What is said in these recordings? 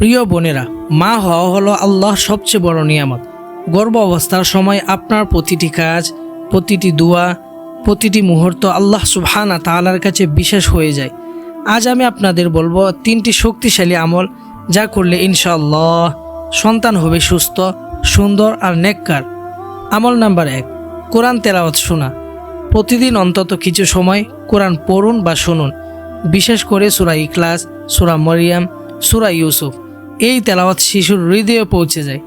প্রিয় বোনেরা, মা হওয়া হলো আল্লাহর সবচেয়ে বড় নিয়ামত। গর্ভ অবস্থার সময় আপনার প্রতিটি কাজ, প্রতিটি দোয়া, প্রতিটি মুহূর্ত আল্লাহ সুবহানা তাআলার কাছে বিশেষ হয়ে যায়। আজ আমি আপনাদের বলব তিনটি শক্তিশালী আমল যা করলে ইনশাআল্লাহ সন্তান হবে সুস্থ, সুন্দর আর নেককার। আমল নাম্বার এক, কোরআন তেলাওয়াত শোনা। প্রতিদিন অন্তত কিছু সময় কোরআন পড়ুন বা শুনুন। বিশেষ করে সুরা ইখলাস, সুরা মরিয়াম, সুরা ইউসুফ। এই তেলাওয়াত শিশুর হৃদয়ে পৌঁছে যায়।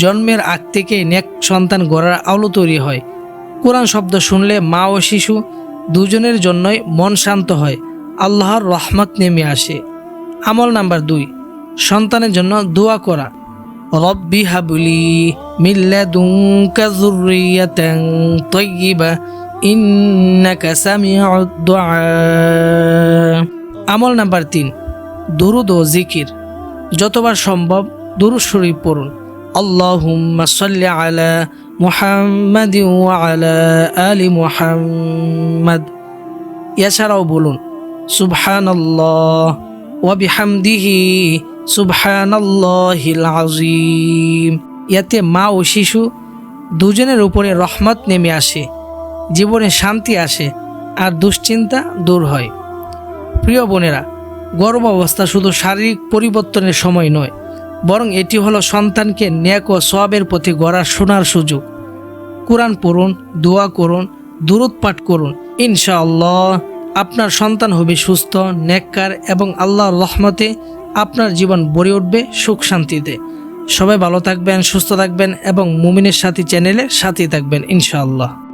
জন্মের আগ থেকে নেক সন্তান গড়ার আলো তৈরি হয়। কোরআন শব্দ শুনলে মা ও শিশু দুজনের জন্যই মন শান্ত হয়, আল্লাহর রহমত নেমে আসে। আমল নাম্বার দুই, সন্তানের জন্য দোয়া করা। রব্বি হাবুলি আমল নাম্বার তিন, দুরুদ ও জিকির। যতবার সম্ভব দুরুদ শরীফ পড়ুন। এছাড়াও বলুন বিহামদিহি সুবহানাল্লাহিল আযীম। ইয়াতে মা ও শিশু দুজনের উপরে রহমত নেমে আসে, জীবনে শান্তি আসে আর দুশ্চিন্তা দূর হয়। প্রিয় বোনেরা গর্ভ অবস্থা শুধু শারীরিক পরিবর্তনের সময় নয়, বরং এটি হলো সন্তানকে ন্যাক ও সবের প্রতি গড়ার শোনার সুযোগ। কোরআন পড়ুন, দোয়া করুন দূরত পাঠ করুন, ইনশাআল্লাহ আপনার সন্তান হবে সুস্থ, ন্যাক্কার এবং আল্লাহর রহমতে আপনার জীবন ভরে উঠবে সুখ শান্তিতে। সবাই ভালো থাকবেন, সুস্থ থাকবেন এবং মুমিনের সাথী চ্যানেলে সাথে থাকবেন, ইনশাআল্লাহ।